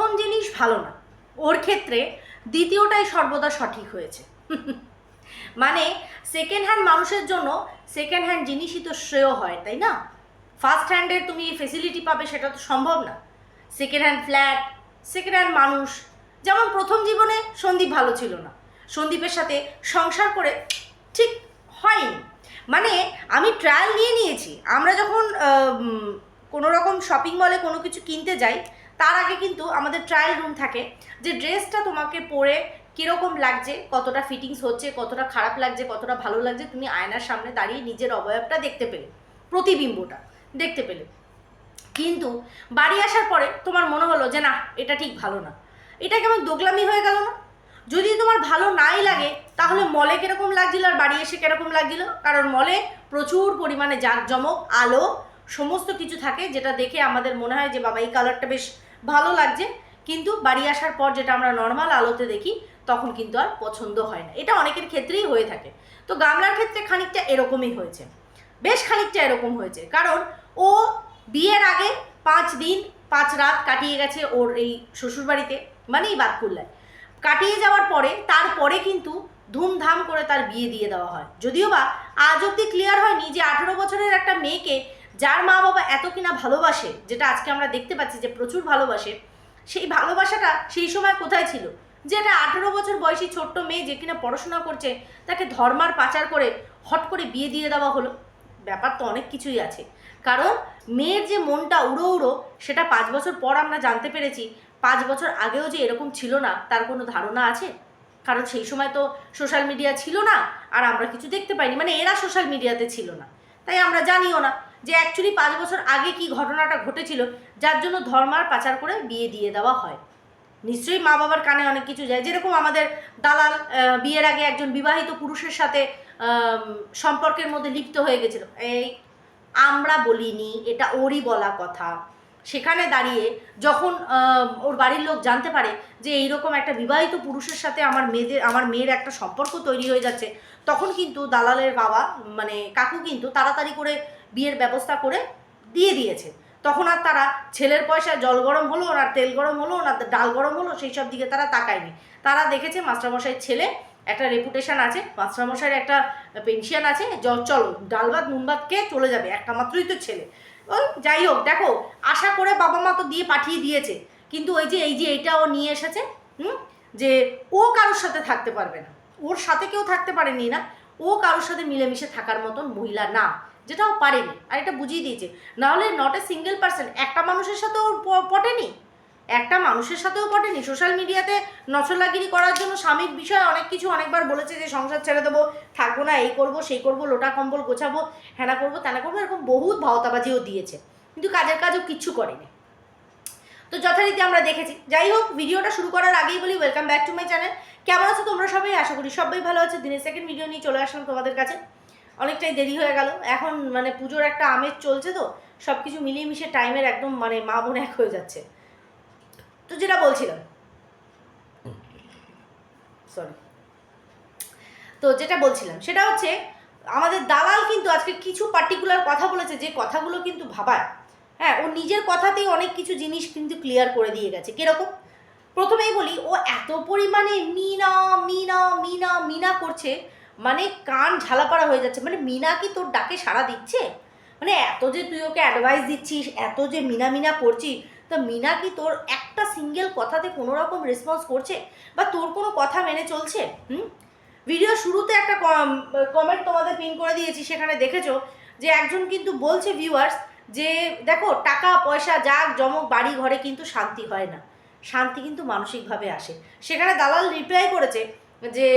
প্রথম জিনিস ভালো না। ওর ক্ষেত্রে দ্বিতীয়টাই সর্বদা সঠিক হয়েছে। মানে সেকেন্ড হ্যান্ড মানুষের জন্য সেকেন্ড হ্যান্ড জিনিসই তো শ্রেয় হয়, তাই না? ফার্স্ট হ্যান্ডের তুমি ফেসিলিটি পাবে সেটা তো সম্ভব না। Second hand flat second hand মানুষ, যেমন প্রথম জীবনে সন্দীপ ভালো ছিল না। সন্দীপের সাথে সংসার করে ঠিক হয়নি। মানে আমি ট্রায়াল নিয়ে নিয়েছি। আমরা যখন কোনো রকম শপিং মলে কোনো কিছু কিনতে যাই তার আগে কিন্তু আমাদের ট্রায়াল রুম থাকে যে ড্রেসটা তোমাকে পরে কীরকম লাগছে, কতটা ফিটিংস হচ্ছে, কতটা খারাপ লাগছে, কতটা ভালো লাগছে, তুমি আয়নার সামনে দাঁড়িয়ে নিজের অবয়বটা দেখতে পেলে, প্রতিবিম্বটা দেখতে পেলে। কিন্তু বাড়ি আসার পরে তোমার মনে হলো যে না, এটা ঠিক ভালো না। এটা কেমন দোগলামি হয়ে গেল না? যদি তোমার ভালো নাই লাগে, তাহলে মলে কীরকম লাগছিল আর বাড়ি এসে কীরকম লাগছিল? কারণ মলে প্রচুর পরিমাণে জাঁকজমক, আলো, সমস্ত কিছু থাকে যেটা দেখে আমাদের মনে হয় যে, বাবা, এই কালারটা বেশ ভালো লাগছে, কিন্তু বাড়ি আসার পর যেটা আমরা নর্মাল আলোতে দেখি, তখন কিন্তু আর পছন্দ হয় না। এটা অনেকের ক্ষেত্রেই হয়ে থাকে। তো গামলার ক্ষেত্রে খানিকটা এরকমই হয়েছে। বেশ খানিকটা এরকম হয়েছে। কারণ ও বিয়ের আগে পাঁচ দিন, পাঁচ রাত কাটিয়ে গেছে ওর এই শ্বশুরবাড়িতে মানে এই বাতকুল্লায়। কাটিয়ে যাওয়ার পরে, তারপরে কিন্তু ধুমধাম করে তার বিয়ে দিয়ে দেওয়া হয়। যদিও বা আজ অব্দি ক্লিয়ার হয়নি যে আঠেরো বছরের একটা মেয়েকে যার মা বাবা এত কিনা ভালোবাসে, যেটা আজকে আমরা দেখতে পাচ্ছি যে প্রচুর ভালোবাসে, সেই ভালোবাসাটা সেই সময় কোথায় ছিল? যে একটা আঠেরো বছর বয়সী ছোট্ট মেয়ে যে কিনা পড়াশোনা করছে, তাকে ধর্মার পাচার করে হট করে বিয়ে দিয়ে দেওয়া হলো। ব্যাপার তো অনেক কিছুই আছে। কারণ মেয়ের যে মনটা উড়ো উড়ো, সেটা পাঁচ বছর পর আমরা জানতে পেরেছি, পাঁচ বছর আগেও যে এরকম ছিল না, তার কোনো ধারণা আছে? কারণ সেই সময় তো সোশ্যাল মিডিয়া ছিল না, আর আমরা কিছু দেখতে পাইনি। মানে এরা সোশ্যাল মিডিয়াতে ছিল না। তাই আমরা জানিও না। যে অ্যাকচুয়ালি পাঁচ বছর আগে কি ঘটনাটা ঘটেছিল, যার জন্য ধর্মার পাচার করে বিয়ে দিয়ে দেওয়া হয়। নিশ্চয়ই মা বাবার কানে অনেক কিছু যায়। যেরকম আমাদের দালাল বিয়ের আগে একজন বিবাহিত পুরুষের সাথে সম্পর্কের মধ্যে লিপ্ত হয়ে গেছিল। এই আমরা বলিনি, এটা ওরই বলা কথা। সেখানে দাঁড়িয়ে যখন ওর বাড়ির লোক জানতে পারে যে এইরকম একটা বিবাহিত পুরুষের সাথে আমার মেয়েদের, আমার মেয়ের একটা সম্পর্ক তৈরি হয়ে যাচ্ছে, তখন কিন্তু দালালের বাবা মানে কাকু কিন্তু তাড়াতাড়ি করে বিয়ের ব্যবস্থা করে দিয়ে দিয়েছে। তখন আর তারা ছেলের পয়সা জল গরম হলো, না তেল গরম হলো, না ডাল গরম হলো, সেই সব দিকে তারা তাকায়নি। তারা দেখেছে মাস্টারমশাইয়ের ছেলে একটা রেপুটেশন আছে, মাস্টারমশাইয়ের একটা পেনশন আছে চলো ডাল ভাত, নুন ভাত চলে যাবে, একটা মাত্রই তো ছেলে। ওই যাই হোক, দেখো, আশা করে বাবা মা তো দিয়ে পাঠিয়ে দিয়েছে, কিন্তু ওই যে, এই যে এইটা ও নিয়ে এসেছে, হুম, যে ও কারোর সাথে থাকতে পারবে না। ওর সাথে কেউ থাকতে পারেনি না, ও কারোর সাথে মিলেমিশে থাকার মতন মহিলা না। যেটা ও পারেনি, আর এটা বুঝিয়ে দিয়েছে। নাহলে নট এ সিঙ্গেল পার্সন একটা মানুষের সাথেও পটেনি। একটা মানুষের সাথেও পটেনি। সোশ্যাল মিডিয়াতে নচলাগিরি করার জন্য স্বামীর বিষয়ে অনেক কিছু অনেকবার বলেছে যে, সংসার ছেড়ে দেবো, থাকব না, এই করব, সেই করব, লোটা কম্বল গোছাবো হ্যানা করব, তেনা করব, এরকম বহুত ভাওতাবাজিও দিয়েছে। কিন্তু কাজের কাজও কিচ্ছু করেনি। তো যথারীতি আমরা দেখেছি। যাই হোক ভিডিওটা শুরু করার আগেই বলি welcome back to my channel কেমন আছো তোমরা সবাই? আশা করি সবাই ভালো আছে। দিনের সেকেন্ড ভিডিও নিয়ে চলে আসলাম তোমাদের কাছে। অনেকটাই দেরি হয়ে গেল। এখন মানে পুজোর একটা আমেজ চলছে তো সব কিছু মিলিয়ে মিশে টাইমের একদম মানে মা বোন এক হয়ে যাচ্ছে। তো যেটা বলছিলাম। সরি তো যেটা বলছিলাম, সেটা হচ্ছে আমাদের দালাল কিন্তু আজকে কিছু পার্টিকুলার কথা বলেছে, যে কথাগুলো কিন্তু ভাবায়। হ্যাঁ ও নিজের কথাতেই অনেক কিছু জিনিস কিন্তু ক্লিয়ার করে দিয়ে গেছে। কীরকম? প্রথমেই বলি, ও এত পরিমাণে মিনা মিনা মিনা মিনা করছে মানে কান ঝালাপাড়া হয়ে যাচ্ছে। মানে মিনা কি তোর ডাকে সাড়া দিচ্ছে? মানে এত যে তুই ওকে অ্যাডভাইস দিচ্ছিস, এত যে মিনা মিনা করছিস, তো মিনা কি তোর একটা সিঙ্গেল কথাতে কোনো রকম রেসপন্স করছে? বা তোর কোনো কথা মেনে চলছে? হুম? ভিডিও শুরুতে একটা কমেন্ট তোমাদের পিন করে দিয়েছি, সেখানে দেখেছ যে একজন কিন্তু বলছে ভিউয়ার্স যে, দেখো, টাকা, পয়সা, যাক, জমক, বাড়ি, ঘরে কিন্তু শান্তি হয় না। শান্তি কিন্তু মানসিকভাবে আসে। সেখানে দালাল রিপ্লাই করেছে যে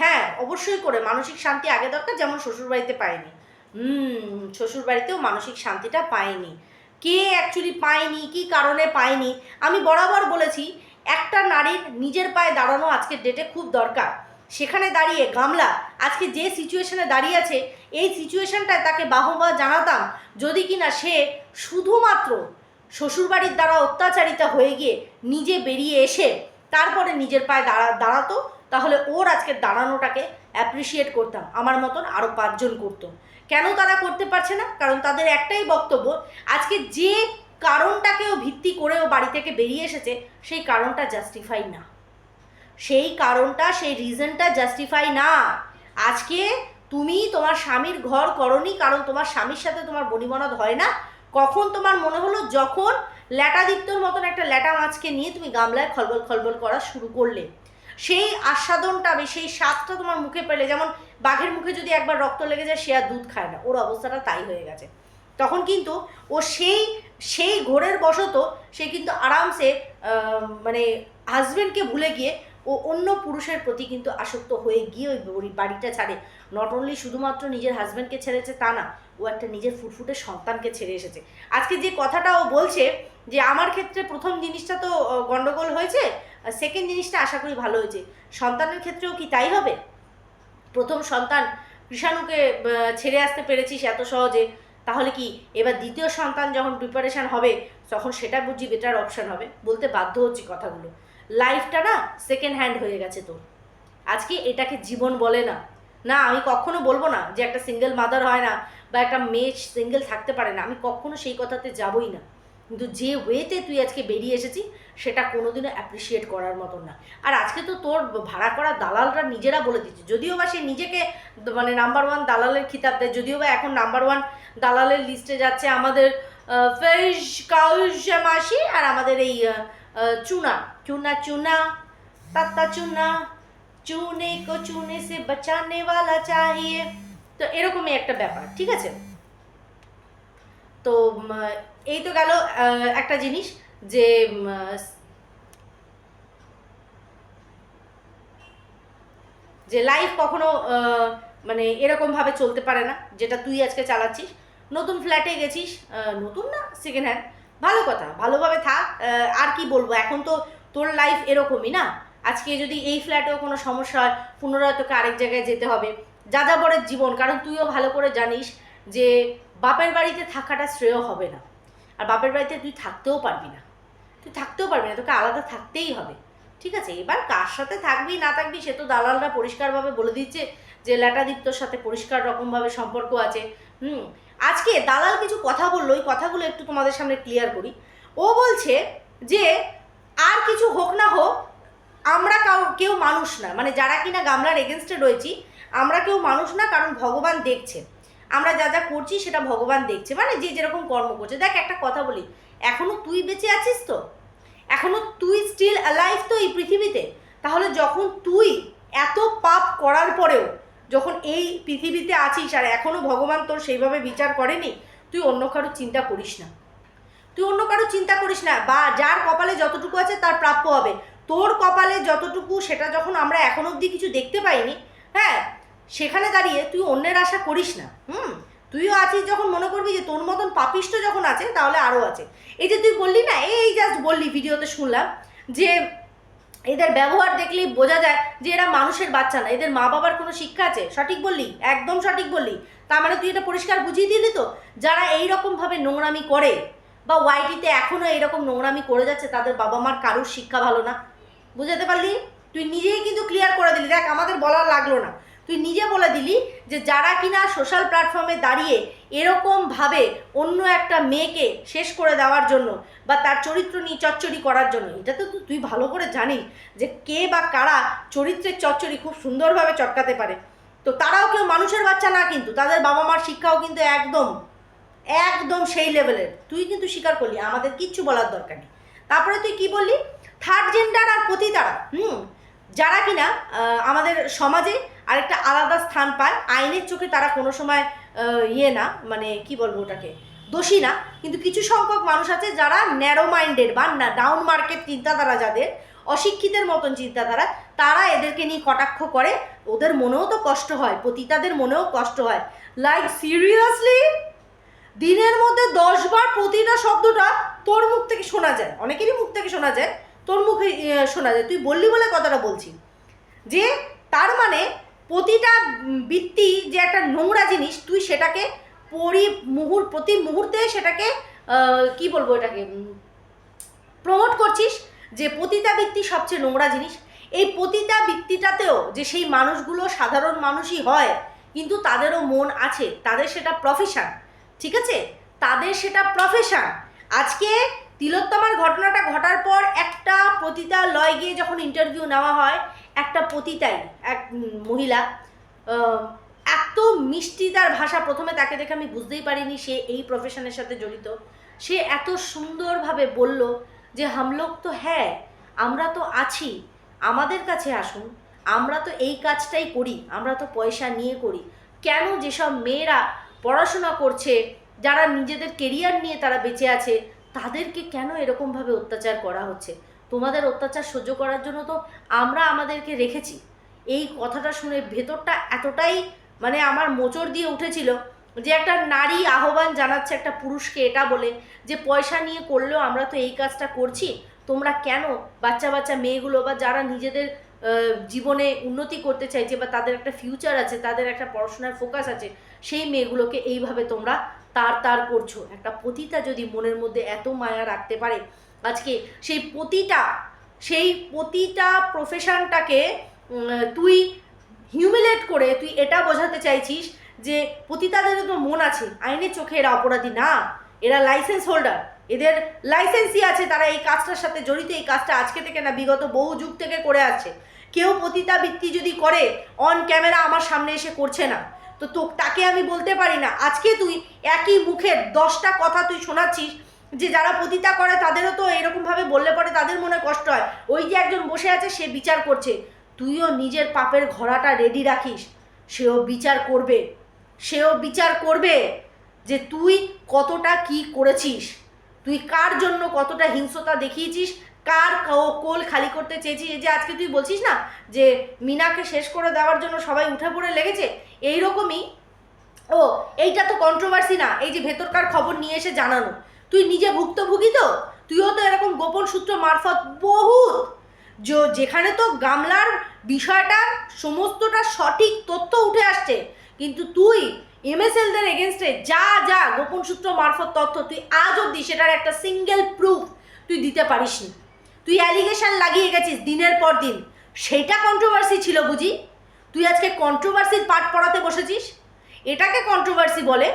হ্যাঁ অবশ্যই করে। মানসিক শান্তি আগে দরকার, যেমন শ্বশুরবাড়িতে পায়নি হুম, শ্বশুরবাড়িতেও মানসিক শান্তিটা পায়নি কে অ্যাকচুয়ালি পায়নি কি কারণে পায়নি আমি বরাবর বলেছি, একটা নারীর নিজের পায়ে দাঁড়ানো আজকের ডেটে খুব দরকার। সেখানে দাঁড়িয়ে গামলা, আজকে যে সিচুয়েশনে দাঁড়িয়ে আছে, এই সিচুয়েশনটায় তাকে বাহবা জানাতাম। যদি কিনা সে শুধুমাত্র শ্বশুরবাড়ির দ্বারা অত্যাচারিতা হয়ে গিয়ে নিজে বেরিয়ে এসে, তারপরে নিজের পায়ে দাঁড়া, দাঁড়াতো তাহলে ওর আজকে দাঁড়ানোটাকে অ্যাপ্রিসিয়েট করতাম। আমার মতন আরও পাঁচজন করতো। কেন তারা করতে পারছে না? কারণ তাদের একটাই বক্তব্য, আজকে যে কারণটাকেও ভিত্তি করেও বাড়ি থেকে বেরিয়ে এসেছে, সেই কারণটা জাস্টিফাই না। সেই কারণটা, সেই রিজনটা জাস্টিফাই না। আজকে তুমি তোমার স্বামীর ঘর করনি কারণ তোমার স্বামীর সাথে তোমার বনিবনদ হয় না। কখন তোমার মনে হলো যখন ল্যাটাদিত্যর মতন একটা ল্যাটা মাছকে নিয়ে তুমি গামলায় খলবল খলবল করা শুরু করলে? সেই আস্বাদনটা আমি, সেই স্বাদটা তোমার মুখে পেলে, যেমন বাঘের মুখে যদি একবার রক্ত লেগে যায়, সে আর দুধ খায় না। ওর অবস্থাটা তাই হয়ে গেছে। তখন কিন্তু ও সেই সেই ঘোরের বশত সে কিন্তু আরামসে মানে হাজব্যান্ডকে ভুলে গিয়ে ও অন্য পুরুষের প্রতি কিন্তু আসক্ত হয়ে গিয়ে ওই বাড়িটা ছাড়ে। নট অনলি শুধুমাত্র নিজের হাজব্যান্ডকে ছেড়েছে তা না ও একটা নিজের ফুটফুটে সন্তানকে ছেড়ে এসেছে। আজকে যে কথাটা ও বলছে যে আমার ক্ষেত্রে প্রথম জিনিসটা তো গন্ডগোল হয়েছে সেকেন্ড জিনিসটা আশা করি ভালো হয়েছে। সন্তানের ক্ষেত্রেও কি তাই হবে? প্রথম সন্তান, কৃষাণুকে ছেড়ে আসতে পেরেছিস এত সহজে, তাহলে কি এবার দ্বিতীয় সন্তান যখন প্রিপারেশন হবে, তখন সেটা বুঝি বেটার অপশান হবে? বলতে বাধ্য হচ্ছি কথাগুলো। লাইফটা না সেকেন্ড হ্যান্ড হয়ে গেছে তোর। আজকে এটাকে জীবন বলে না। না, আমি কখনো বলব না যে একটা সিঙ্গেল মাদার হয় না বা একটা মেয়ে সিঙ্গেল থাকতে পারে না। আমি কখনো সেই কথাতে যাবই না। কিন্তু যে ওয়েতে তুই আজকে বেরিয়ে এসেছি সেটা কোনোদিনও অ্যাপ্রিসিয়েট করার মতন না। আর আজকে তো তোর ভাড়া করা দালালরা নিজেরা বলে দিচ্ছে। যদিও বা সে নিজেকে মানে নাম্বার ওয়ান দালালের খিতাব দেয়, যদিও বা এখন নাম্বার ওয়ান দালালের লিস্টে যাচ্ছে আমাদের ফেজ কাউশ মাসি আর আমাদের এই চুনা। চুনা চুনা, তাত্তা চুনা। চুনে কো চুনে সে বাঁচানে ওয়ালা চাহিয়ে তো এরকমই একটা ব্যাপার, ঠিক আছে? তো এই তো গেল একটা জিনিস যে যে লাইফ কখনো মানে এরকমভাবে চলতে পারে না, যেটা তুই আজকে চালাচ্ছিস। নতুন ফ্ল্যাটে গেছিস নতুন না সেকেন্ড হ্যান্ড ভালো কথা, ভালোভাবে থাক আর কি বলব, এখন তো তোর লাইফ এরকমই না? আজকে যদি এই ফ্ল্যাটেও কোনো সমস্যা হয়, পুনরায় তোকে আরেক জায়গায় যেতে হবে। যা যাযাবরের জীবন, কারণ তুইও ভালো করে জানিস যে বাপের বাড়িতে থাকাটা শ্রেয় হবে না। আর বাপের বাড়িতে তুই থাকতেও পারবি না। তুই থাকতেও পারবি না, তোকে আলাদা থাকতেই হবে। ঠিক আছে? এবার কার সাথে থাকবি, না থাকবি, সে তো দালালরা পরিষ্কারভাবে বলে দিচ্ছে যে ল্যাটাদিত্যর সাথে পরিষ্কার রকমভাবে সম্পর্ক আছে। হুম, আজকে দালাল কিছু কথা বলল, ওই কথাগুলো একটু তোমাদের সামনে ক্লিয়ার করি। ও বলছে যে আর কিছু হোক না হোক আমরা কাউ, কেউ মানুষ না। মানে যারা কিনা গামলার এগেনস্টে রয়েছি, আমরা কেউ মানুষ না, কারণ ভগবান দেখছে। আমরা যা যা করছি, সেটা ভগবান দেখছে। মানে যে যেরকম কর্ম করছে। দেখ, একটা কথা বলি। এখনও তুই বেঁচে আছিস তো? এখনও তুই স্টিল অ্যালাইভ তো এই পৃথিবীতে? তাহলে যখন তুই এত পাপ করার পরেও যখন এই পৃথিবীতে আছিস আর এখনও ভগবান তোর সেইভাবে বিচার করেনি, তুই অন্য কারও চিন্তা করিস না। তুই অন্য কারও চিন্তা করিস না। বা যার কপালে যতটুকু আছে, তার প্রাপ্য হবে। তোর কপালে যতটুকু সেটা যখন আমরা এখন অবধি কিছু দেখতে পাইনি হ্যাঁ সেখানে দাঁড়িয়ে তুই অন্যের আশা করিস না, হুম? তুইও আছিস যখন মনে করবি যে তোর মতন পাপিষ্ট যখন আছে, তাহলে আরও আছে। এই যে তুই বললি না, এই জাস্ট বললি ভিডিওতে শুনলাম যে এদের ব্যবহার দেখলেই বোঝা যায় যে এরা মানুষের বাচ্চা না, এদের মা বাবার কোনো শিক্ষা আছে? সঠিক বললি, একদম সঠিক বললি। তার মানে তুই এটা পরিষ্কার বুঝিয়ে দিলি তো? যারা এই রকমভাবে নোংরামি করে বা ওয়াইটিতে এখনও এইরকম নোংরামি করে যাচ্ছে, তাদের বাবা মার কারুর শিক্ষা ভালো না? বুঝাতে পারলি? তুই নিজেই কিন্তু ক্লিয়ার করে দিলি। দেখ, আমাদের বলার লাগল না। তুই নিজে বলে দিলি যে, যারা কিনা সোশ্যাল প্ল্যাটফর্মে দাঁড়িয়ে এরকমভাবে অন্য একটা মেয়েকে শেষ করে দেওয়ার জন্য বা তার চরিত্র নিয়ে চচ্চড়ি করার জন্য, এটা তো তুই ভালো করে জানিস যে, কে বা কারা চরিত্রের চচ্চড়ি খুব সুন্দরভাবে চটকাতে পারে। তো তারাও কেউ মানুষের বাচ্চা না কিন্তু, তাদের বাবা মার শিক্ষাও কিন্তু একদম একদম সেই লেভেলের তুই কিন্তু স্বীকার করলি, আমাদের কিচ্ছু বলার দরকার নেই। তারপরে তুই কি বললি? থার্ড জেন্ডার আর পতিতারা হুম? যারা কিনা আমাদের সমাজে আরেকটা আলাদা স্থান পায়, আইনের চোখে তারা কোনো সময় ইয়ে না মানে কি বলব ওটাকে, দোষী না। কিন্তু কিছু সংখ্যক মানুষ আছে যারা ন্যারো মাইন্ডেড বা না ডাউন মার্কেট চিন্তাধারা যাদের, অশিক্ষিতের মতন চিন্তাধারা, তারা এদেরকে নিয়ে কটাক্ষ করে। ওদের মনেও তো কষ্ট হয়, পতিতাদের মনেও কষ্ট হয়। লাইক সিরিয়াসলি দিনের মধ্যে দশবার প্রতিটা শব্দটা তোর মুখ থেকে শোনা যায়, অনেকেরই মুখ থেকে শোনা যায়। তোর মুখে শোনা যায়। তুই বললি বলে কথাটা বলছি। যে তার মানে প্রতিটা বৃত্তি যে একটা নোংরা জিনিস, তুই সেটাকে পরি মুহুর, প্রতি মুহূর্তে সেটাকে কি বলব এটাকে প্রমোট করছিস যে পতিতা বৃত্তি সবচেয়ে নোংরা জিনিস। এই পতিতা বৃত্তিটাতেও যে সেই মানুষগুলো সাধারণ মানুষই হয়, কিন্তু তাদেরও মন আছে। তাদের সেটা প্রফেশন ঠিক আছে? তাদের সেটা প্রফেশন আজকে তিলোত্তমার ঘটনাটা ঘটার পর একটা পতিতা লয় গিয়ে যখন ইন্টারভিউ নেওয়া হয়, একটা পতিতাই, এক মহিলা এত মিষ্টি তার ভাষা প্রথমে তাকে দেখে আমি বুঝতেই পারিনি সে এই প্রফেশনের সাথে জড়িত। সে এত সুন্দরভাবে বলল যে, হামলোক তো হ্যাঁ আমরা তো আছি, আমাদের কাছে আসুন, আমরা তো এই কাজটাই করি, আমরা তো পয়সা নিয়ে করি। কেন যেসব মেয়েরা পড়াশোনা করছে, যারা নিজেদের কেরিয়ার নিয়ে তারা বেঁচে আছে তাদেরকে কেন এরকমভাবে অত্যাচার করা হচ্ছে? তোমাদের অত্যাচার সহ্য করার জন্য তো আমরা আমাদেরকে রেখেছি। এই কথাটা শুনে ভেতরটা এতটাই মানে আমার মোচড় দিয়ে উঠেছিল যে একটা নারী আহ্বান জানাচ্ছে একটা পুরুষকে এটা বলে যে পয়সা নিয়ে করলেও আমরা তো এই কাজটা করছি, তোমরা কেন বাচ্চা বাচ্চা মেয়েগুলো বা যারা নিজেদের জীবনে উন্নতি করতে চাইছে বা তাদের একটা ফিউচার আছে, তাদের একটা পড়াশোনার ফোকাস আছে, সেই মেয়েগুলোকে এইভাবে তোমরা তার তার করছ। একটা পতিতা যদি মনের মধ্যে এত মায়া রাখতে পারে, আজকে সেই পতিটা সেই পতিটা প্রফেশনটাকে তুই হিউমিলেট করে তুই এটা বোঝাতে চাইছিস যে পতিতাদেরও তো মন আছে আইনের চোখে এরা অপরাধী না। এরা লাইসেন্স হোল্ডার এদের লাইসেন্সই আছে, তারা এই কাজটার সাথে জড়িত, এই কাজটা আজকে থেকে না বিগত বহু যুগ থেকে করে আছে কেউ পতিতাবৃত্তি যদি করে অন ক্যামেরা আমার সামনে এসে করছে না। তো তো তাকে আমি বলতে পারি না। আজকে তুই একই মুখের দশটা কথা তুই শোনাচ্ছিস যে যারা পতিতা করে তাদেরও তো এরকমভাবে বললে পরে তাদের মনে কষ্ট হয়। ওই যে একজন বসে আছে সে বিচার করছে। তুইও নিজের পাপের ঘোড়াটা রেডি রাখিস। সেও বিচার করবে। সেও বিচার করবে যে তুই কতটা কি করেছিস। তুই কার জন্য কতটা হিংসতা দেখিয়েছিস কার কোল খালি করতে চেয়েছি? এই যে আজকে তুই বলছিস না যে মিনাকে শেষ করে দেওয়ার জন্য সবাই উঠে পড়ে লেগেছে এই রকমই ও, এইটা তো কন্ট্রোভার্সি না, এই যে ভেতরকার খবর নিয়ে এসে জানানো। তুই নিজে ভুক্তভোগী তো? তুইও তো এরকম গোপন সূত্র মারফত বহুত। যেখানে তো গামলার বিষয়টা, সমস্তটা সঠিক তথ্য উঠে আসছে, কিন্তু তুই এমএসএলদের এগেনস্টে যা যা গোপন সূত্র মারফত তথ্য, তুই আজ অব্দি সেটার একটা সিঙ্গেল প্রুফ তুই দিতে পারিসনি। তুই অ্যালিগেশন লাগিয়ে গেছিস দিনের পর দিন। সেইটা কন্ট্রোভার্সি ছিল বুঝি? তুই আজকে কন্ট্রোভার্সির পাঠ পড়াতে বসেছিস? এটাকে কন্ট্রোভার্সি বলে,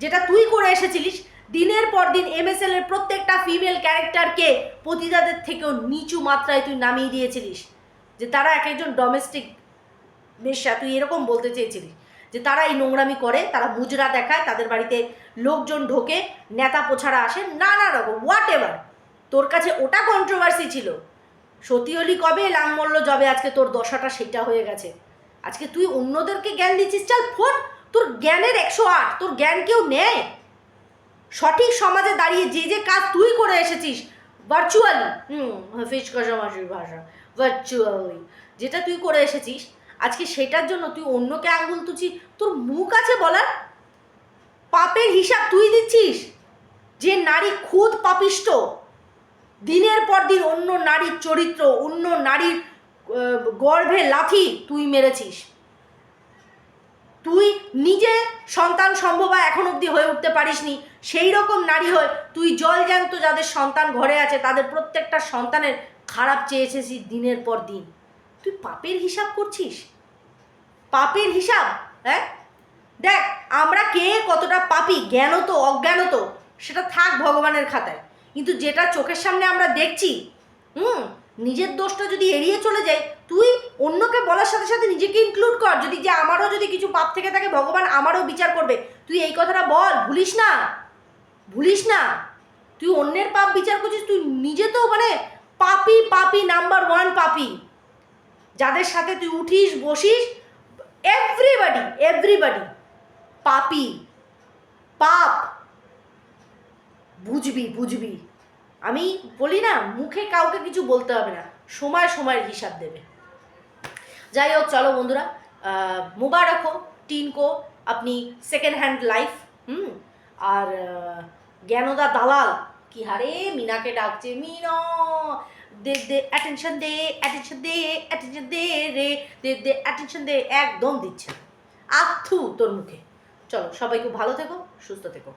যেটা তুই করে এসেছিলিস, দিনের পর দিন এমএসএল এর প্রত্যেকটা ফিমেল ক্যারেক্টারকে পতিতাদের থেকেও নিচু মাত্রায় তুই নামিয়ে দিয়েছিলিস। যে তারা এক একজন ডোমেস্টিক মেশা তুই এরকম বলতে চেয়েছিলিস। যে তারা এই নোংরামি করে, তারা মুজরা দেখায়, তাদের বাড়িতে লোকজন ঢোকে, নেতা পোছারা আসে, নানা রকম হোয়াট এভার তোর কাছে ওটা কন্ট্রোভার্সি ছিল। সতী অলি কবে লাংমল্ল জবে? আজকে তোর দশাটা সেটা হয়ে গেছে। আজকে তুই অন্যদেরকে জ্ঞান দিচ্ছিস? চাল, ফোন। তোর জ্ঞানের একশো আট, তোর জ্ঞান কেউ নেয়? সঠিক সমাজে দাঁড়িয়ে যে যে কাজ তুই করে এসেছিস ভার্চুয়ালি হুম, হাফিজ কাসামাসির ভাষা ভার্চুয়ালি যেটা তুই করে এসেছিস, আজকে সেটার জন্য তুই অন্যকে আঙ্গুল তুলছিস, তোর মুখ আছে বলার? পাপের হিসাব তুই দিচ্ছিস? যে নারী খুদ পাপিষ্ট দিনের পর দিন অন্য নারীর চরিত্র, অন্য নারীর গর্ভে লাথি তুই মেরেছিস। তুই নিজে সন্তান সম্ভব এখন অবধি হয়ে উঠতে পারিসনি। সেই রকম নারী হয়ে তুই জল জ্যান্ত যাদের সন্তান ঘরে আছে, তাদের প্রত্যেকটা সন্তানের খারাপ চেয়েছিস দিনের পর দিন। তুই পাপের হিসাব করছিস? পাপের হিসাব হ্যাঁ? দেখ, আমরা কে কতটা পাপি, জ্ঞানত, অজ্ঞানত, সেটা থাক ভগবানের খাতায়। কিন্তু যেটা চোখের সামনে আমরা দেখছি, হুম, নিজের দোষটা যদি এড়িয়ে চলে যায়, তুই অন্যকে বলার সাথে সাথে নিজেকে ইনক্লুড কর। যদি যে আমারও যদি কিছু পাপ থেকে থাকে, ভগবান আমারও বিচার করবে। তুই এই কথাটা বল, ভুলিস না। ভুলিস না। তুই অন্যের পাপ বিচার করছিস, তুই নিজে তো মানে পাপি পাপি নাম্বার ওয়ান পাপি। যাদের সাথে তুই উঠিস, বসিস এভরিবাডি এভরিবাডি পাপি, পাপ। বুঝবি বুঝবি। আমি বলি না, মুখে কাউকে কিছু বলতে হবে না। সময়, সময়ের হিসাব দেবে। যাই হোক, চলো বন্ধুরা মুবারক হো টিন কো আপনি সেকেন্ড হ্যান্ড লাইফ হুম? আর জ্ঞানদা দালাল, কি হারে, মিনাকে ডাকছে, মিনা, দে দে অ্যাটেনশন দে অ্যাটেনশন দে অ্যাটেনশন দে রে, দে দে অ্যাটেনশন দে, একদম দিচ্ছে আথু তোর মুখে। চলো, সবাই খুব ভালো থেকো, সুস্থ থেকো।